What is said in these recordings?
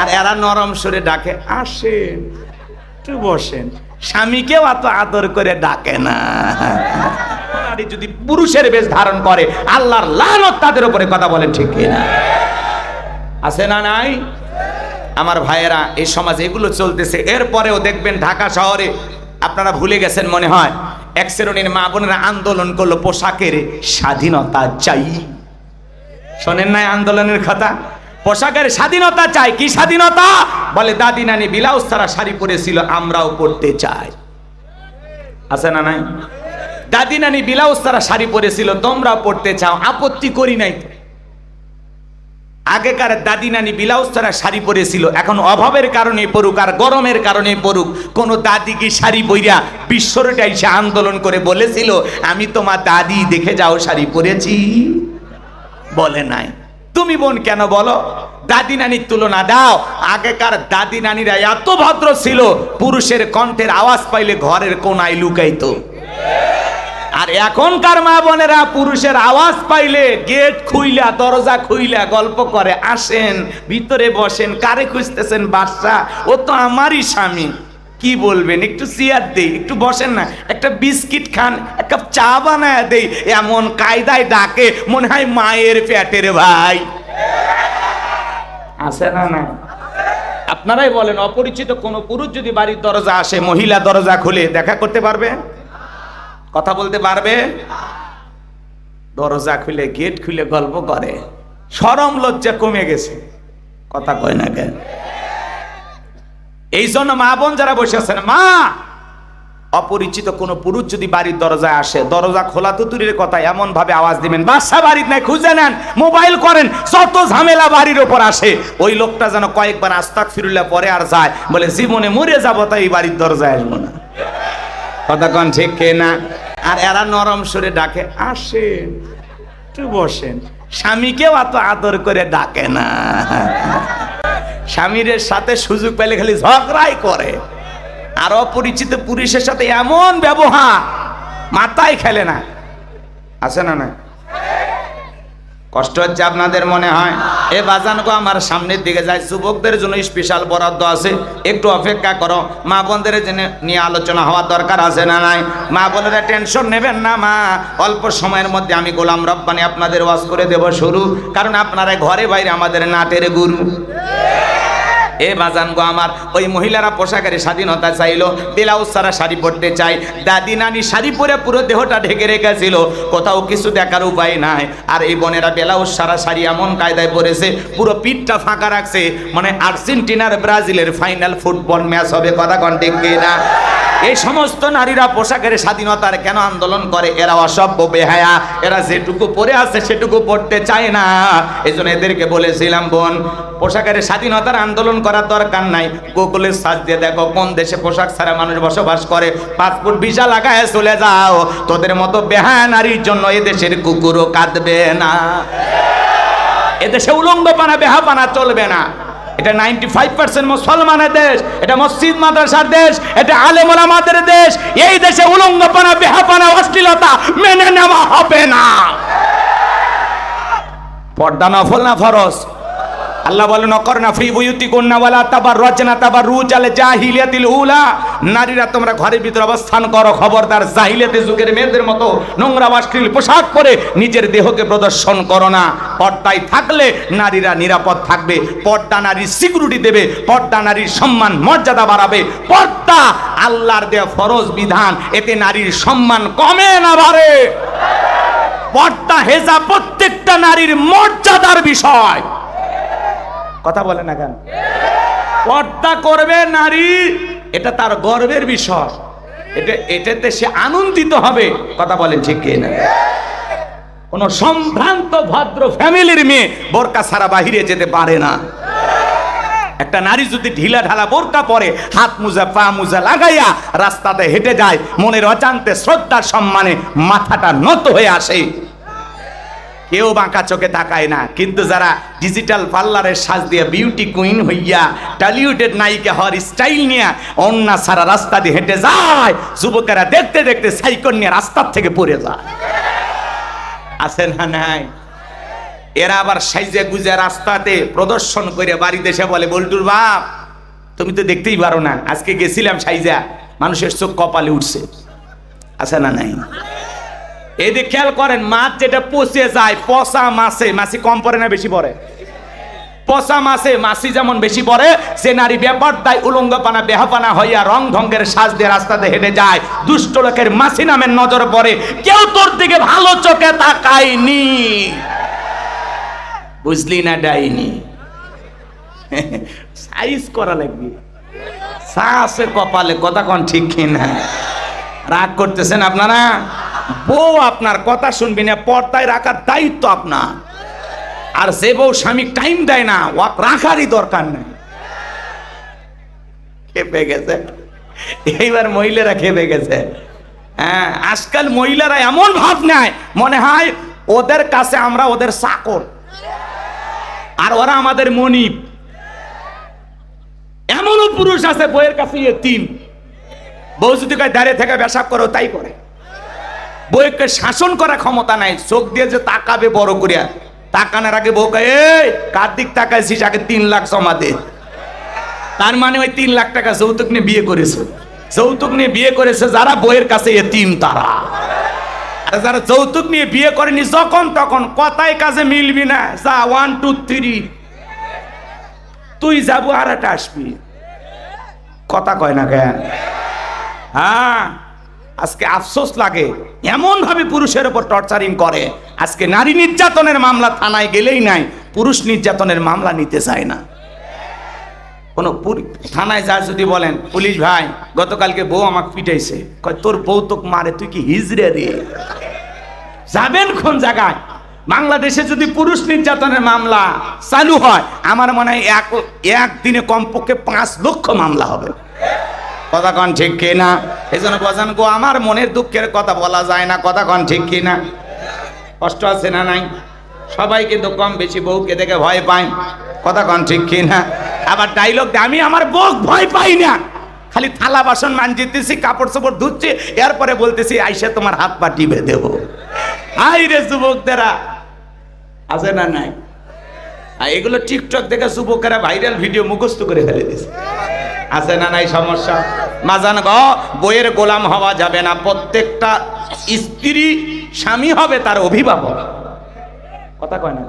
আর এরা নরম সরে ডাকে, আসেন, একটু বসেন। স্বামীকেও এত আদর করে ডাকে না। নারী যদি পুরুষের বেশ ধারণ করে, আল্লাহর লানত তাদের উপরে কথা বলেন ঠিক না? আছে না নাই? আমার ভাইয়েরা, এই সমাজে এগুলো চলতেছে। এরপরেও দেখবেন ঢাকা শহরে, আপনারা ভুলে গেছেন মনে হয়, এক শ্রেণির মা বোনেরা আন্দোলন করল পোশাকের স্বাধীনতা চাই। শোনেন নাই আন্দোলনের কথা? পোশাকের স্বাধীনতা চাই। কি স্বাধীনতা? বলে, দাদি নানি, ব্লাউজ তারা শাড়ি পরেছিল, আমরাও পরতে চাই। আছে না নাই? দাদি নানি, ব্লাউজ তারা শাড়ি পরেছিল, তোমরাও পড়তে চাও, আপত্তি করি নাই আগেকার দাদি নানি ব্লাউজ তারা শাড়ি পরেছিল, এখন অভাবের কারণে পড়ুক আর গরমের কারণে পড়ুক কোন দাদি কি শাড়ি পইরা বিশ্বরটা এসে আন্দোলন করে বলেছিল, আমি তোমার দাদি, দেখে যাও, শাড়ি পরেছি। বলে নাই। তুমি বোন কেন বলো? দাদি নানির তুলনা দাও। আগেকার দাদি নানিরা এত ভদ্র ছিল, পুরুষের কণ্ঠের আওয়াজ পাইলে ঘরের কোনায় লুকাইতো। আর এখনকার মা বোনেরা পুরুষের আওয়াজ পাইলে গেট খুইলা, দরজা খুইলা, গল্প করে, আসেন, ভিতরে বসেন, কারে খুঁজতেছেন বাদশা? ও তো আমারই স্বামী। কি বলবেন? একটু চেয়ার দেই, একটু বসেন না। একটা বিস্কিট খান, এক কাপ চা বানায় দেই। এমন কায়দায় ডাকে, মনে হয় মায়ের পেটের ভাই। আছে না না আপনারাই বলেন, অপরিচিত কোনো পুরুষ যদি বাড়ির দরজা আসে, মহিলা দরজা খুলে, দেখা করতে পারবে? কথা বলতে পারবে? দরজা খুলে, গেট খুলে গল্প করে। সরম লজ্জা কমে গেছে। কথা কয় না কেন? এই জন্য মা বোন যারা বসে আছেন, মা! অপরিচিত কোন পুরুষ যদি বাড়ির দরজায় আসে, দরজা খোলা তুতুরির কথা এমন ভাবে আওয়াজ দিবেন বাসা বাড়ির নাই, খুঁজে নেন, মোবাইল করেন, যত ঝামেলা বাড়ির ওপর আসে। ওই লোকটা যেন কয়েকবার আস্তাক ফিরুল্লা পরে আর যায়, বলে, জীবনে মরে যাব, তাই এই বাড়ির দরজায় আসব না। কন ঠিক কে না? আর এরা নরম সরে ডাকে, আসেন, একটু বসেন। স্বামীকেও এত আদর করে ডাকে না। স্বামীর সাথে সুযোগ পেলে খালি ঝগড়াই করে। আর অপরিচিত পুরুষের সাথে এমন ব্যবহার মাথায় খেলে না। আছে না না কষ্ট হচ্ছে আপনাদের মনে হয়? এ বাজান গো, আমার সামনের দিকে যায়। যুবকদের জন্য স্পেশাল বরাদ্দ আছে। একটু অপেক্ষা করো। মা বোনদের নিয়ে আলোচনা হওয়ার দরকার আছে না নাই? মা বোনেরা টেনশন নেবেন না, মা। অল্প সময়ের মধ্যে আমি গোলাম রব্বানি আপনাদের ওয়াজ করে দেব শুরু। কারণ আপনারা ঘরে বাইরে আমাদের নাটের গুরু। এ বাজান গো আমার, ওই মহিলারা পোশাকের স্বাধীনতা চাইলো, ব্লাউজ সারা শাড়ি পরতে চাই। দাদি নানি শাড়ি পরে পুরো দেহটা ঢেকে রেখেছিল, কোথাও কিছু দেখার উপায় নাই। আর এই বোনেরা ব্লাউজ সারা শাড়ি এমন কায়দায় পরেছে, পুরো পিঠটা ফাঁকা রাখছে। মানে আর্জেন্টিনার ব্রাজিলের ফাইনাল ফুটবল ম্যাচ হবে, কথা কন্টেক না এই সমস্ত নারীরা পোশাকের স্বাধীনতার কেন আন্দোলন করে? এরা অসভ্য বেহায়া। এরা যেটুকু পরে আছে, সেটুকু পড়তে চায় না। এই এদেরকে বলেছিলাম, বোন, পোশাকের স্বাধীনতার আন্দোলন করার দরকার নাই। গুগলে সার্চ দিয়ে দেখো কোন দেশে পোশাক ছাড়া মানুষ বসবাস করে। পাসপোর্ট ভিসা লাগায় চলে যাও। তোদের মতো বেহায়া নারীর জন্য এদেশের কুকুরও কাঁদবে না। এদেশে উলঙ্গ পানা বেহা পানা চলবে না। এটা নাইনটি ফাইভ পার্সেন্ট মুসলমানের দেশ, এটা মসজিদ, মাদ্রাসার দেশ, এটা আলেমোলামাদের দেশ। এই দেশে উলঙ্গপানা, বেহাপানা, অশ্লীলতা মেনে নেওয়া হবে না। পর্দা নফল না ফরজ? আল্লাহ বলেন অকর না ফ্রি বুয়ুতি কন্যা ওয়ালা তাবার রচনা তাবার রুজ আলে জাহিলিয়াতিল উলা। নারীরা তোমরা ঘরের ভিতরে অবস্থান করো, খবরদার জাহিলিয়াতি যুগের মেয়েদের মতো নোংরা অশ্লীল পোশাক পরে নিজের দেহকে প্রদর্শন করো না। পর্দায় থাকলে নারীরা নিরাপদ থাকবে, পর্দা নারীর সিকিউরিটি দেবে, পর্দা নারীর সম্মান, মর্যাদা বাড়াবে। পর্দা আল্লাহর দেয়া ফরজ বিধান, এতে নারীর সম্মান কমে না বাড়ে। পর্দা হেজা প্রত্যেকটা নারীর মর্যাদার বিষয়। কথা বলে না কেন? পর্দা করবে নারী, এটা তার গর্বের বিষয়। এটা, এটাতে সে আনন্দিত হবে, কথা বলেন ঠিক কে না কোন সম্ভ্রান্ত, ভদ্র ফ্যামিলির মেয়ে বোরকা ছাড়া বাহিরে যেতে পারে না। একটা নারী যদি ঢিলা ঢালা বোরকা পরে, হাত মুজা, পা মুজা লাগাইয়া রাস্তাতে হেঁটে যায়, মনের অজান্তে শ্রদ্ধার সম্মানে মাথাটা নত হয়ে আসে। কেউ বাঁকা চোখে তাকায় না। কিন্তু যারা ডিজিটাল পার্লারের সাজ দিয়ে বিউটি কুইন হইয়া টলিউডের নায়িকা হওয়ার স্টাইল নিয়ে অন্য সারা রাস্তা দিয়ে হেঁটে যায়, যুবকেরা দেখতে দেখতে সাইকেল নিয়ে রাস্তার থেকে পড়ে যায়। আছে না নাই? এরা আবার সাইজে গুজে রাস্তাতে প্রদর্শন করে বাড়িতে এসে বলে, বল্টুর বাপ, তুমি তো দেখতেই পারো না, আজকে গেছিলাম সাইজা, মানুষের চোখ কপালে উঠছে। আছে না নাই? যে খেয়াল করেন, মাছ যেটা পচে যায়, পচা মাছে, মাছি কম পড়ে না বেশি পড়ে? পচা মাছে, মাছি যেমন বেশি পড়ে সে নারী ব্যাপার তাই উলঙ্গপানা, বেহাপানা হইয়া রং ঢঙ্গের সাজ দিয়ে রাস্তাতে হেঁটে যায়। দুষ্ট লোকের মাছি নামের নজর পড়ে। কেউ তোর দিকে ভালো চোখে তাকায়নি। বুঝলি না ডাইনি? সাইজ করা লাগবে। সাসে কপালে, কথা কোন ঠিক কিনা? রাগ করতেছেন আপনারা? বউ আপনার কথা শুনবি না, পর্দায় রাখার দায়িত্ব আপনার। আর সে বউ স্বামী টাইম দেয় না, ও রাখারই দরকার নেই। খেপে গেছে। এইবার মহিলারা খেপে গেছে। হ্যাঁ আজকাল মহিলারা এমন ভাব নেয়, মনে হয় ওদের কাছে আমরা ওদের চাকর। আর ওরা আমাদের মনিব। এমনও পুরুষ আছে বইয়ের কাছে তিন বউ যদি দাঁড়িয়ে থেকে বেসাব করো, তাই করে। বউকে শাসন করার ক্ষমতা নাই, চোখ দিয়ে যে তাকাবে বড় করিয়া। তাকানোর আগে বউ কয় এই, কার দিক তাকাইছিস? আগে তিন লাখ জমা দে। তার মানে ওই তিন লাখ টাকা যৌতুক নিয়ে বিয়ে করেছে। যৌতুক নিয়ে বিয়ে করেছে যারা বইয়ের কাছে এতিম তারা। আর যারা যৌতুক নিয়ে বিয়ে করেনি, যখন তখন কথায় কাজে মিলবি না। যা ওয়ান টু থ্রি তুই যাব আর একটা আসবি। কথা কয় না কেন? হ্যাঁ। আজকে আফসোস লাগে এমন ভাবে পুরুষের উপর টর্চারিং করে। আজকে নারী নির্যাতনের মামলা থানায় গেলেই নাই, পুরুষ নির্যাতনের মামলা নিতে চায় না। কোনো থানায় যা যদি বলেন, পুলিশ ভাই, গতকালকে বউ আমাকে পিটাইছে। কয়, তোর বউ তোকে মারে, তুই কি হিজড়ে রে? যাবেন কোন জায়গায়? বাংলাদেশে যদি পুরুষ নির্যাতনের মামলা চালু হয়, আমার মনে হয় এক একদিনে কমপক্ষে পাঁচ লক্ষ মামলা হবে। কথা কন ঠিক কি না এই জন্য বলেন গো, আমার মনের দুঃখের কথা বলা যায় না, কথা কন ঠিক কি না কষ্ট আছে না নাই? সবাই কিন্তু কম বেশি বউকে দেখে ভয় পায়। কথা কন ঠিক কি না আবার ডাইলগ আমি আমার বউ ভয় পাই না। খালি থালা বাসন মান মানজিতেছি, কাপড় চোপড় ধুচ্ছি, এরপরে বলতেছি, আইসা তোমার হাত পা টিপে দেবো। আই রে যুবকদেরা, আছে না নাই? আর এগুলো টিকটক দেখে যুবকেরা ভাইরাল ভিডিও মুখস্থ করে ফেলে দিছে। আছে না নাই সমস্যা? মাজান গ, বইয়ের গোলাম হওয়া যাবে না। প্রত্যেকটা স্ত্রী স্বামী হবে তার অভিভাবক। কথা কয় না?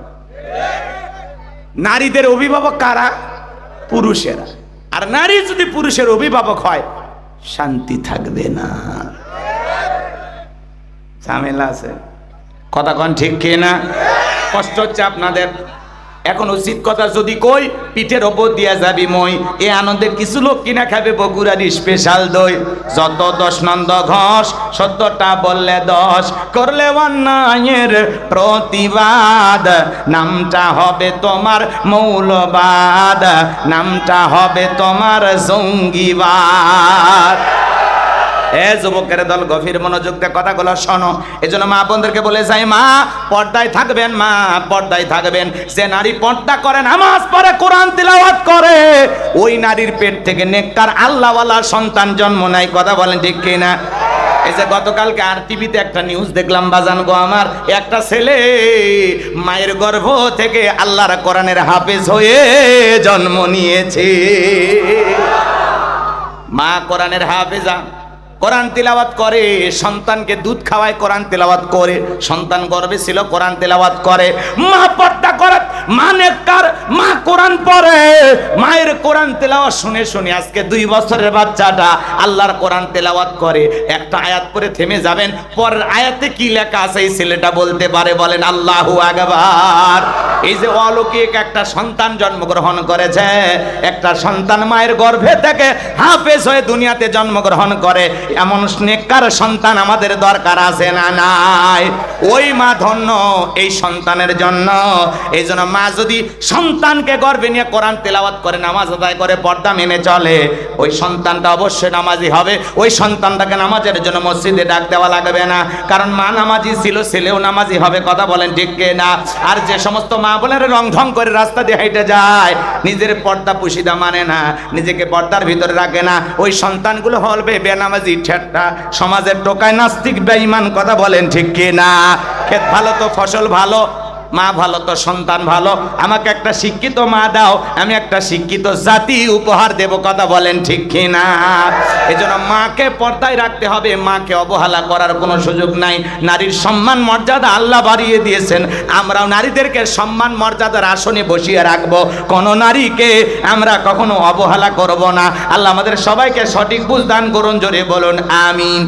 নারীদের অভিভাবক কারা? পুরুষেরা। আর নারী যদি পুরুষের অভিভাবক হয়, শান্তি থাকবে না। ঝামেলা আছে। কথা কন ঠিক কে না কষ্ট হচ্ছে আপনাদের। এখন উচিত কথা যদি কই, পিঠের ওপর দিয়া যাবি মই। এ আনন্দের কিছু লোক কিনা খাবে বগুড়ার স্পেশাল দই। যত দশ নন্দ ঘষ, সত্যটা বললে দশ। করলে অন্যায়ের প্রতিবাদ। নামটা হবে তোমার মৌলবাদ। নামটা হবে তোমার জঙ্গিবাদ। এ যুবকের দল গভীর মনোযোগ দিয়ে কথাগুলো শোনো। এই জন্য মা বোনদেরকে বলে, যাই মা, পর্দায় থাকবেন মা, পর্দায় থাকবেন। যে নারী পর্দা করে, নামাজ পড়ে, কোরআন তিলাওয়াত করে, ওই নারীর পেট থেকে নেককার আল্লাহওয়ালা সন্তান জন্ম নেয়। কথা বলেন ঠিক কিনা? এই যে গতকালকে আর টিভিতে একটা নিউজ দেখলাম, বাজান গো আমার, একটা ছেলে মায়ের গর্ভ থেকে আল্লাহর কোরআনের হাফেজ হয়ে জন্ম নিয়েছে। মা কোরআনের হাফেজা। কোরআন তেলাওয়াত করে, সন্তানকে দুধ খাওয়ায় কোরআন তেলাওয়াত করে, সন্তান গর্বে ছিল, কোরআন তেলাওয়াত করে। মা পর্দা করে মা নেককার মা কোরআন পড়ে। মায়ের কোরআন তেলাওয়াত শুনে শুনে আজকে দুই বছরের বাচ্চাটা আল্লাহর কোরআন তেলাওয়াত করে। একটা আয়াত করে থেমে যাবেন। পরের আয়াতে কি লেখা আছে? এই ছেলেটা বলতে পারে, বলেন, আল্লাহু আকবার। এই যে অলৌকিক একটা সন্তান জন্মগ্রহণ করেছে, একটা সন্তান মায়ের গর্ভে থেকে হাফেজ হয়ে দুনিয়াতে জন্মগ্রহণ করে। এমন নেককার সন্তান আমাদের দরকার আছে না নাই? ওই মা ধন্য এই সন্তানের জন্য। এই জন্য মা যদি সন্তানকে গর্ভে নিয়ে কোরআন তেলাওয়াত করে, নামাজ আদায় করে, পর্দা মেনে চলে, ওই সন্তানটা অবশ্যই নামাজি হবে। ওই সন্তানটাকে নামাজের জন্য মসজিদে ডাক দেওয়া লাগবে না। কারণ মা নামাজি ছিল, ছেলেও নামাজি হবে, কথা বলেন ঠিক কে না আর যে সমস্ত মা বোনের রং ঢং করে রাস্তা দিয়ে হেঁটে যায়, নিজের পর্দা পুশিদা মানে না, নিজেকে পর্দার ভিতরে রাখে না। ওই সন্তানগুলো হলবে বেনামাজি, ঠেট্টা, সমাজের টোকায় নাস্তিক, বেঈমান, কথা বলেন ঠিক কে না ক্ষেত ভালো তো, ফসল ভালো মা ভালো তো সন্তান ভালো, আমাকে একটা শিক্ষিত মা দাও, আমি একটা শিক্ষিত জাতি উপহার দেব, কথা বলেন ঠিক কিনা? এজন্য মাকে পর্দায় রাখতে হবে, মাকে অবহেলা করার কোনো সুযোগ নাই। নারীর সম্মান মর্যাদা আল্লাহ বাড়িয়ে দিয়েছেন, আমরাও নারীদেরকে সম্মান মর্যাদার আসনে বসিয়ে রাখব। কোনো নারীকে আমরা কখনো অবহেলা করব না। আল্লাহ আমাদের সবাইকে সঠিক বুঝ দান করুন, জোরে বলুন, আমিন।